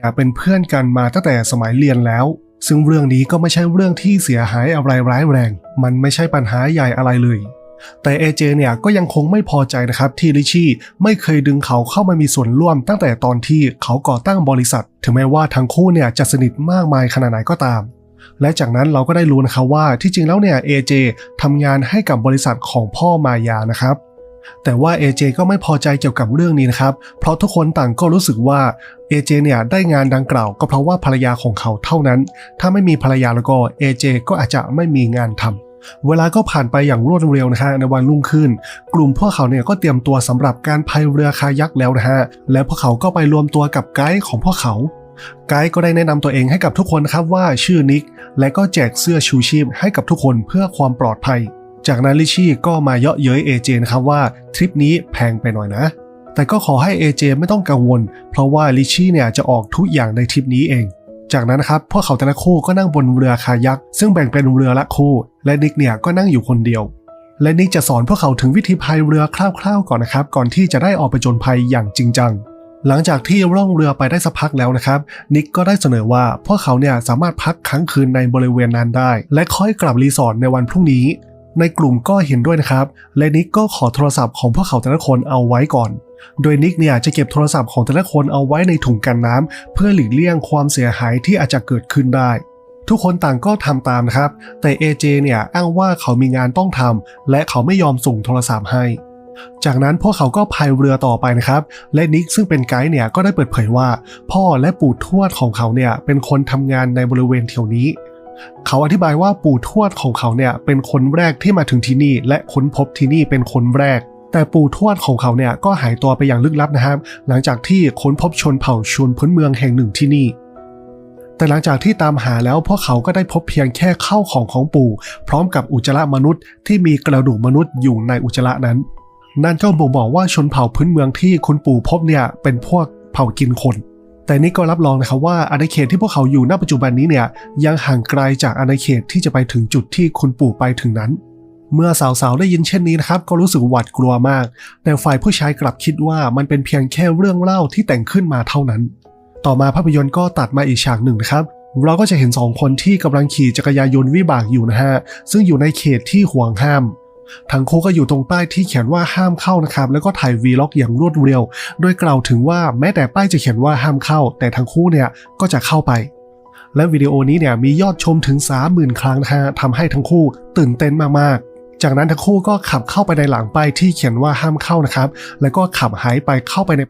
เนี่ยเป็นเพื่อนกันมาตั้งแต่สมัยเรียนแล้ว ซึ่งเรื่องนี้ก็ไม่ใช่เรื่องที่เสียหายอะไรร้ายแรง มันไม่ใช่ปัญหาใหญ่อะไรเลย แต่เอเจเนี่ยก็ยังคงไม่พอใจนะครับที่ลิชี่ไม่เคยดึงเขาเข้ามามีส่วนร่วมตั้งแต่ตอนที่เขาก่อตั้งบริษัท ถึงแม้ว่าทั้งคู่เนี่ยจะสนิทมากมายขนาดไหนก็ตาม และจากนั้นเราก็ได้รู้นะครับว่าที่จริงแล้วเนี่ยเอเจทำงานให้กับบริษัทของพ่อมายานะครับ แต่ว่า AJ ก็ไม่พอใจเกี่ยวกับเรื่องนี้นะครับ เพราะทุกคนต่างก็รู้สึกว่า AJ เนี่ยได้งานดังกล่าวก็เพราะว่าภรรยาของเขาเท่านั้น ถ้าไม่มีภรรยาแล้วก็ AJ ก็อาจจะไม่มีงานทำเวลาก็ผ่านไปอย่างรวดเร็วนะฮะในวันรุ่งขึ้น กลุ่มพวกเขาเนี่ยก็เตรียมตัวสำหรับการพายเรือคายักแล้วนะฮะ และพวกเขาก็ไปรวมตัวกับไกด์ของพวกเขาไกด์ก็ได้แนะนำตัวเองให้กับทุกคนนะครับว่าชื่อนิก และก็แจกเสื้อชูชีพให้กับทุกคนเพื่อความปลอดภัย จากนั้นลิชี่ก็มาเยาะเย้ยเอเจนะครับว่าทริปนี้แพงไปหน่อยนะ แต่ก็ขอให้เอเจไม่ต้องกังวล เพราะว่าลิชี่เนี่ยจะออกทุกอย่างในทริปนี้เอง จากนั้นนะครับพวกเขาแต่ละคู่ก็นั่งบนเรือคายัก ซึ่งแบ่งเป็นเรือละคู่ และนิกเนี่ยก็นั่งอยู่คนเดียว และนิกจะสอนพวกเขาถึงวิธีพายเรือคร่าวๆก่อนนะครับ ก่อนที่จะได้ออกไปจนภัยอย่างจริงจังหลังจากที่ร่องเรือไปได้สักพักแล้วนะครับ นิกก็ได้เสนอว่าพวกเขาเนี่ยสามารถพักค้างคืนในบริเวณนั้นได้ และค่อยกลับรีสอร์ทในวันพรุ่งนี้ ในกลุ่มก็เห็นด้วยนะครับ และนิกก็ขอโทรศัพท์ของพวกเขาแต่ละคนเอาไว้ก่อน โดยนิกเนี่ยจะเก็บโทรศัพท์ของแต่ละคนเอาไว้ในถุงกันน้ำเพื่อหลีกเลี่ยงความเสียหายที่อาจจะเกิดขึ้นได้ ทุกคนต่างก็ทำตามนะครับ แต่ AJ เนี่ยอ้างว่าเขามีงานต้องทำและเขาไม่ยอมส่งโทรศัพท์ให้ จากนั้นพวกเขาก็พายเรือต่อไปนะครับ และนิกซึ่งเป็นไกด์เนี่ยก็ได้เปิดเผยว่า พ่อและปู่ทวดของเขาเนี่ยเป็นคนทำงานในบริเวณแถวนี้ เขาอธิบายว่าปู่ทวดของเขาเนี่ยเป็นคนแรกที่มาถึงที่นี่ และค้นพบที่นี่เป็นคนแรก แต่ปู่ทวดของเขาเนี่ยก็หายตัวไปอย่างลึกลับนะครับ หลังจากที่ค้นพบชนเผ่าชนพื้นเมืองแห่งหนึ่งที่นี่ แต่หลังจากที่ตามหาแล้วพวกเขาก็ได้พบเพียงแค่ข้าวของของปู่ พร้อมกับอุจจาระมนุษย์ที่มีกระดูกมนุษย์อยู่ในอุจจาระนั้น นั่นก็บ่งบอกว่าชนเผ่าพื้นเมืองที่คุณปู่พบเนี่ยเป็นพวกเผ่ากินคน แต่นี่ก็รับรองนะครับว่าอาณาเขตที่พวกเขาอยู่ณปัจจุบันนี้เนี่ยยังห่างไกลจากอาณาเขตที่จะไปถึงจุดที่คุณปู่ไปถึงนั้น เมื่อสาวๆได้ยินเช่นนี้นะครับก็รู้สึกหวาดกลัวมาก แต่ฝ่ายผู้ชายกลับคิดว่ามันเป็นเพียงแค่เรื่องเล่าที่แต่งขึ้นมาเท่านั้น ต่อมาภาพยนตร์ก็ตัดมาอีกฉากหนึ่งนะครับเราก็จะเห็นสองคนที่กำลังขี่จักรยานยนต์วิบากอยู่นะฮะซึ่งอยู่ในเขตที่ห่วงห้าม ทั้งคู่ก็อยู่ตรงป้ายที่เขียนว่าห้ามเข้านะครับ แล้วก็ถ่ายวีล็อกอย่างรวดเร็ว โดยกล่าวถึงว่าแม้แต่ป้ายจะเขียนว่าห้ามเข้า แต่ทั้งคู่เนี่ยก็จะเข้าไป และวิดีโอนี้เนี่ยมียอดชมถึง 30,000 ครั้งนะฮะทำให้ทั้งคู่ตื่นเต้นมากๆ จากนั้นทั้งคู่ก็ขับเข้าไปในหลังป้ายที่เขียนว่าห้ามเข้านะครับ แล้วก็ขับหายไปเข้าไปใน